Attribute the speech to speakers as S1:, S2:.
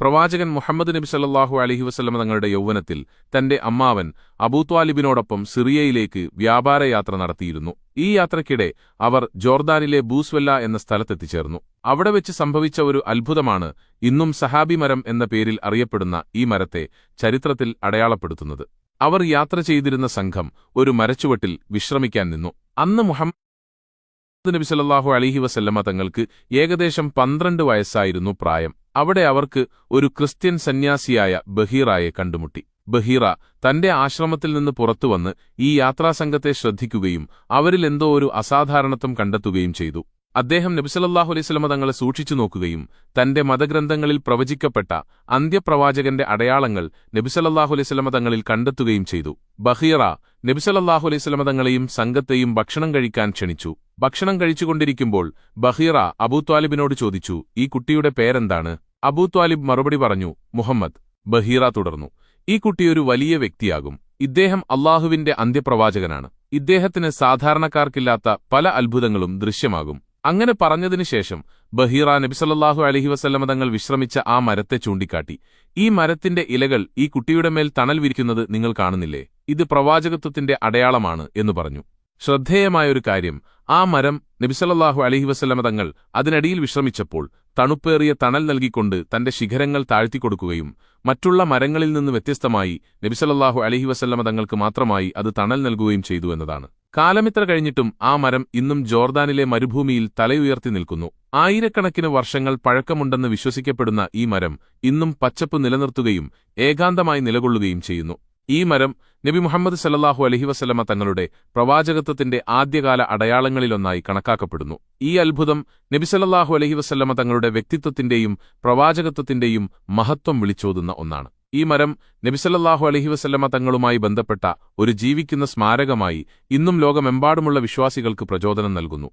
S1: പ്രവാചകൻ മുഹമ്മദ് നബി സല്ലാഹു അലഹി വസ്ലമ തങ്ങളുടെ യൗവനത്തിൽ തന്റെ അമ്മാവൻ അബൂത്വാലിബിനോടൊപ്പം സിറിയയിലേക്ക് വ്യാപാരയാത്ര നടത്തിയിരുന്നു. ഈ യാത്രയ്ക്കിടെ അവർ ജോർദാനിലെ ബൂസ്വല്ല എന്ന സ്ഥലത്തെത്തിച്ചേർന്നു. അവിടെ വെച്ച് സംഭവിച്ച ഒരു അത്ഭുതമാണ് ഇന്നും സഹാബി മരം എന്ന പേരിൽ അറിയപ്പെടുന്ന ഈ മരത്തെ ചരിത്രത്തിൽ അടയാളപ്പെടുത്തുന്നത്. അവർ യാത്ര ചെയ്തിരുന്ന സംഘം ഒരു മരച്ചുവട്ടിൽ വിശ്രമിക്കാൻ നിന്നു. അന്ന് മുഹമ്മദ് നബി സല്ലാഹു അലിഹി വസല്ലമ തങ്ങൾക്ക് ഏകദേശം പന്ത്രണ്ട് വയസ്സായിരുന്നു പ്രായം. അവിടെ അവർക്ക് ഒരു ക്രിസ്ത്യൻ സന്യാസിയായ ബഹീറായെ കണ്ടുമുട്ടി. ബഹീറ തന്റെ ആശ്രമത്തിൽ നിന്ന് പുറത്തുവന്ന് ഈ യാത്രാസംഘത്തെ ശ്രദ്ധിക്കുകയും അവരിൽ എന്തോ ഒരു അസാധാരണത്വം കണ്ടെത്തുകയും ചെയ്തു. അദ്ദേഹം നബിസലല്ലാഹു അലൈസ്ലമ തങ്ങളെ സൂക്ഷിച്ചു നോക്കുകയും തന്റെ മതഗ്രന്ഥങ്ങളിൽ പ്രവചിക്കപ്പെട്ട അന്ത്യപ്രവാചകന്റെ അടയാളങ്ങൾ നബിസലല്ലാഹു അലൈസ്ലമ തങ്ങളിൽ കണ്ടെത്തുകയും ചെയ്തു. ബഹീറ നബിസലല്ലാഹു അലൈസ്ലമ തങ്ങളെയും സംഘത്തെയും ഭക്ഷണം കഴിക്കാൻ ക്ഷണിച്ചു. ഭക്ഷണം കഴിച്ചുകൊണ്ടിരിക്കുമ്പോൾ ബഹീറ അബൂത്വാലിബിനോട് ചോദിച്ചു ഈ കുട്ടിയുടെ പേരെന്താണ്? അബൂത്വാലിബ് മറുപടി പറഞ്ഞു മുഹമ്മദ് ബഹീറ തുടർന്നു. ഈ കുട്ടിയൊരു വലിയ വ്യക്തിയാകും. ഇദ്ദേഹം അള്ളാഹുവിന്റെ അന്ത്യപ്രവാചകനാണ്. ഇദ്ദേഹത്തിന് സാധാരണക്കാർക്കില്ലാത്ത പല അത്ഭുതങ്ങളും ദൃശ്യമാകും. അങ്ങനെ പറഞ്ഞതിനുശേഷം ബഹീറ നബിസല്ലാഹു അലഹി വസല്ലമ തങ്ങൾ വിശ്രമിച്ച ആ മരത്തെ ചൂണ്ടിക്കാട്ടി. ഈ മരത്തിന്റെ ഇലകൾ ഈ കുട്ടിയുടെ മേൽ തണൽ വിരിക്കുന്നത് നിങ്ങൾ കാണുന്നില്ലേ? ഇത് പ്രവാചകത്വത്തിന്റെ അടയാളമാണ് എന്നു പറഞ്ഞു. ശ്രദ്ധേയമായൊരു കാര്യം. ആ മരം നബിസലല്ലാഹു അലഹി വസ്ലമ തങ്ങൾ അതിനടിയിൽ വിശ്രമിച്ചപ്പോൾ തണുപ്പേറിയ തണൽ നൽകിക്കൊണ്ട് തന്റെ ശിഖരങ്ങൾ താഴ്ത്തിക്കൊടുക്കുകയും മറ്റുള്ള മരങ്ങളിൽ നിന്ന് വ്യത്യസ്തമായി നബിസലല്ലാഹു അലഹി വസല്ലമ തങ്ങൾക്ക് മാത്രമായി അത് തണൽ നൽകുകയും ചെയ്തു എന്നതാണ്. കാലമിത്ര കഴിഞ്ഞിട്ടും ആ മരം ഇന്നും ജോർദാനിലെ മരുഭൂമിയിൽ തലയുയർത്തി നിൽക്കുന്നു. ആയിരക്കണക്കിന് വർഷങ്ങൾ പഴക്കമുണ്ടെന്ന് വിശ്വസിക്കപ്പെടുന്ന ഈ മരം ഇന്നും പച്ചപ്പ് നിലനിർത്തുകയും ഏകാന്തമായി നിലകൊള്ളുകയും ചെയ്യുന്നു. ഈ മരം നബി മുഹമ്മദ് സല്ലാഹു അലഹി വസ്ലമ തങ്ങളുടെ പ്രവാചകത്വത്തിന്റെ ആദ്യകാല അടയാളങ്ങളിലൊന്നായി കണക്കാക്കപ്പെടുന്നു. ഈ അത്ഭുതം നബി സല്ലാഹു അലഹി വസ്ലമ തങ്ങളുടെ വ്യക്തിത്വത്തിന്റെയും പ്രവാചകത്വത്തിന്റെയും മഹത്വം വിളിച്ചോതുന്ന ഒന്നാണ്. ഈ മരം നബിസല്ലാഹു അലഹി വസ്ല്ലമ തങ്ങളുമായി ബന്ധപ്പെട്ട ഒരു ജീവിക്കുന്ന സ്മാരകമായി ഇന്നും ലോകമെമ്പാടുമുള്ള വിശ്വാസികൾക്ക് പ്രചോദനം നൽകുന്നു.